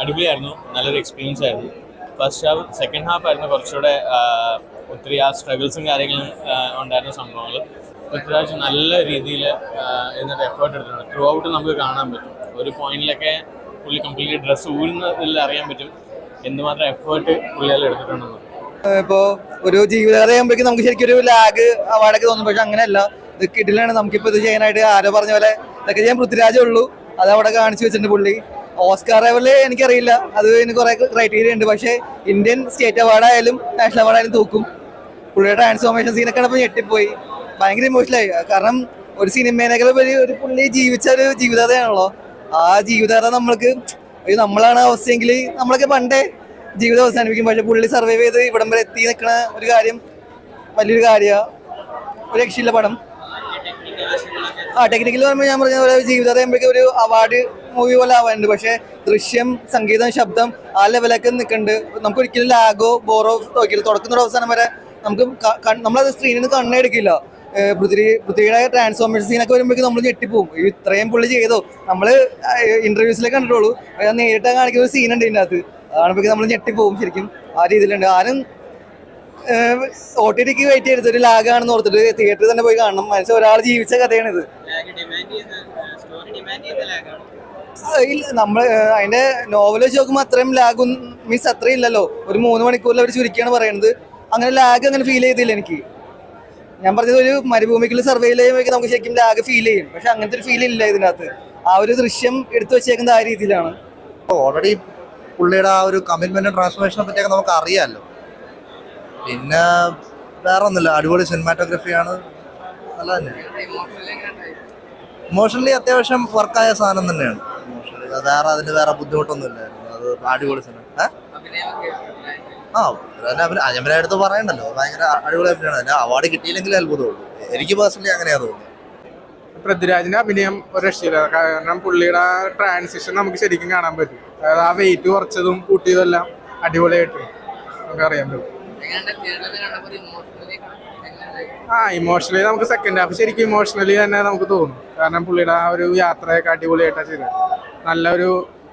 അടിപൊളിയായിരുന്നു. നല്ലൊരു എക്സ്പീരിയൻസ് ആയിരുന്നു. ഫസ്റ്റ് ഹാഫ് സെക്കൻഡ് ഹാഫ് ആയിരുന്നു കുറച്ചുകൂടെ ഒത്തിരി ആ സ്ട്രഗിൾസും കാര്യങ്ങളും ഉണ്ടായിരുന്ന സംഭവങ്ങൾ. പൃഥ്വിരാജ് നല്ല രീതിയിൽ എന്നിട്ട് എഫേർട്ട് എടുത്തിട്ടുണ്ട്. ത്രൂ ഔട്ട് നമുക്ക് കാണാൻ പറ്റും. ഒരു പോയിന്റിലൊക്കെ പുള്ളി കംപ്ലീറ്റ്ലി ഡ്രസ്സ് ഊരുന്നതിൽ അറിയാൻ പറ്റും. എന്തുമാത്രം എഫേർട്ട് പുള്ളി അതിൽ എടുത്തിട്ടുണ്ടെന്ന്. ഇപ്പോ ഒരു ജീവിതകഥ ചെയ്യുമ്പോഴേക്കും നമുക്ക് ശരിക്കും ഒരു ലാഗ് അവാർഡൊക്കെ തോന്നും. പക്ഷെ അങ്ങനെയല്ല. ഇത് കിടിലാണ് നമുക്കിപ്പോ ഇത് ചെയ്യാനായിട്ട് ആരോ പറഞ്ഞ പോലെ ഇതൊക്കെ ചെയ്യാൻ പൃഥ്വിരാജേ ഉള്ളൂ. അത് അവിടെ കാണിച്ചു വെച്ചിട്ടുണ്ട് പുള്ളി. ഓസ്കാർ ലെവൽ എനിക്കറിയില്ല. അത് ഇതിന് കുറെ ക്രൈറ്റീരിയ ഉണ്ട്. പക്ഷേ ഇന്ത്യൻ സ്റ്റേറ്റ് അവാർഡ് ആയാലും നാഷണൽ അവാർഡ് ആയാലും തൂക്കും. പുള്ളിയുടെ ട്രാൻസ്ഫോർമേഷൻ സീനൊക്കെ കണ്ടപ്പോൾ ഞെട്ടിപ്പോയി. ഭയങ്കര ഇമോഷണലായി കാരണം ഒരു സിനിമേനേക്കാൾ വലിയ ഒരു പുള്ളി ജീവിച്ച ഒരു ജീവിതകഥയാണല്ലോ. ആ ജീവിതകഥ നമ്മൾക്ക് നമ്മളാണ് അവസ്ഥയെങ്കിൽ നമ്മളൊക്കെ പണ്ടേ ജീവിതം അവസാനിപ്പിക്കും. പക്ഷെ പുള്ളി സർവൈവ് ചെയ്ത് ഇവിടം വരെ എത്തി നിൽക്കുന്ന ഒരു കാര്യം വലിയൊരു കാര്യമാണ് ഒരു രക്ഷയില്ല പടം. ആ ടെക്നിക്കൽ പറയുമ്പോൾ ഞാൻ പറഞ്ഞ പോലെ ജീവിതത്തെ ഒരു അവാർഡ് മൂവി പോലെ ആവാനുണ്ട്. പക്ഷേ ദൃശ്യം സംഗീതം ശബ്ദം ആ ലെവലൊക്കെ നിൽക്കുന്നുണ്ട്. നമുക്ക് ഒരിക്കലും ലാഗോ ബോറോ നോക്കിയില്ല. തുടക്കുന്ന അവസാനം വരെ നമുക്ക് നമ്മളത് സ്ക്രീനിൽ നിന്ന് കണ്ണെടുക്കില്ല പൃഥ്വി പൃഥ്വിയുടെ ട്രാൻസ്ഫോർമേഷൻ സീനൊക്കെ വരുമ്പോഴേക്കും നമ്മൾ ഞെട്ടിപ്പോവും. ഇത്രയും പുള്ളി ചെയ്തോ? നമ്മൾ ഇന്റർവ്യൂസിലൊക്കെ കണ്ടിട്ടുള്ളൂ. അത് നേരിട്ട് കാണിക്കുന്ന ഒരു സീനുണ്ട് ഇതിന്റെ അകത്ത്. കാണുമ്പോഴേക്കും നമ്മൾ ഞെട്ടിപ്പോവും ശരിക്കും. ആ രീതിയിലുണ്ട്. ആരും ഒ ടി ടിക്ക് വെയിറ്റ് ചെയ്തിട്ട് ഒരു ലാഗാണെന്ന് ഓർത്തിട്ട് തിയേറ്ററിൽ തന്നെ പോയി കാണണം. മനസ്സിൽ ഒരാൾ ജീവിച്ച കഥയാണിത്. ഇല്ല നമ്മൾ അതിന്റെ നോവൽ വെച്ച് നോക്കുമ്പോൾ അത്രയും ലാഗ് മീൻസ് അത്രയും ഇല്ലല്ലോ. ഒരു മൂന്ന് മണിക്കൂറിൽ അവർ ചുരുക്കിയാണ് പറയുന്നത് അങ്ങനെ ലാഗ് അങ്ങനെ ഫീൽ ചെയ്തില്ല എനിക്ക്. ഞാൻ പറഞ്ഞത് ഒരു മരുഭൂമിക്കുള്ള സർവേ ചെയ്യുമ്പോൾ നമുക്ക് ശരിക്കും ലാഗ് ഫീൽ ചെയ്യും. പക്ഷെ അങ്ങനത്തെ ഒരു ഫീൽ ഇല്ല ഇതിനകത്ത്. ആ ഒരു ദൃശ്യം എടുത്തു വെച്ചേക്കുന്നത് ആ രീതിയിലാണ്. ഓൾറെഡി പുള്ളിയുടെ ആ ഒരു കമ്മിറ്റ്മെന്റും ട്രാൻസ്ഫോർമേഷനെ പറ്റിയൊക്കെ നമുക്ക് അറിയാമല്ലോ പിന്നെ വേറെ ഒന്നുമില്ല അടിപൊളി സിനിമാറ്റോഗ്രഫിയാണ് നല്ല തന്നെ ഇമോഷണലി അത്യാവശ്യം വർക്കായ സാധനം തന്നെയാണ്. വേറെ അതിന് വേറെ ബുദ്ധിമുട്ടൊന്നുമില്ലായിരുന്നു. അത് അടിപൊളി സിനിമ? ആ അജമല അടുത്ത് പറയണ്ടല്ലോ. ഭയങ്കര അടിപൊളി അഭിനയമാണ് അല്ല അവാർഡ് കിട്ടിയില്ലെങ്കിൽ അത്ഭുതമുള്ളൂ. എനിക്ക് പേഴ്സണലി അങ്ങനെയാ തോന്നുന്നത്. പൃഥ്വിരാജിന്റെ അഭിനയം ഒരു രക്ഷയില്ല. കാരണം പുള്ളിയുടെ ട്രാൻസിഷൻ നമുക്ക് ശരിക്കും കാണാൻ പറ്റും. അതായത് ആ വെയിറ്റ് കുറച്ചതും കൂട്ടിയതും എല്ലാം അടിപൊളിയായിട്ട് നമുക്ക് അറിയാൻ പറ്റും. ആ ഇമോഷണലി നമുക്ക് സെക്കൻഡ് ഹാഫ് ശരിക്കും ഇമോഷണലി തന്നെ നമുക്ക് തോന്നും. കാരണം പുള്ളിയുടെ ആ ഒരു യാത്രയൊക്കെ അടിപൊളിയായിട്ടാണ് ചെയ്തത് നല്ലൊരു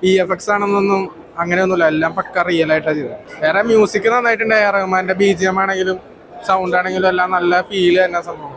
ഇ എഫ് എക്സ് ആണെന്നൊന്നും അങ്ങനെയൊന്നുമില്ല. എല്ലാം പക്ക റിയൽ ആയിട്ടാണ് ചെയ്തത് വേറെ മ്യൂസിക് നന്നായിട്ടുണ്ട്. റഹ്മാന്റെ ബി ജി എം ആണെങ്കിലും സൗണ്ട് ആണെങ്കിലും എല്ലാം നല്ല ഫീൽ തന്നെ സംഭവം.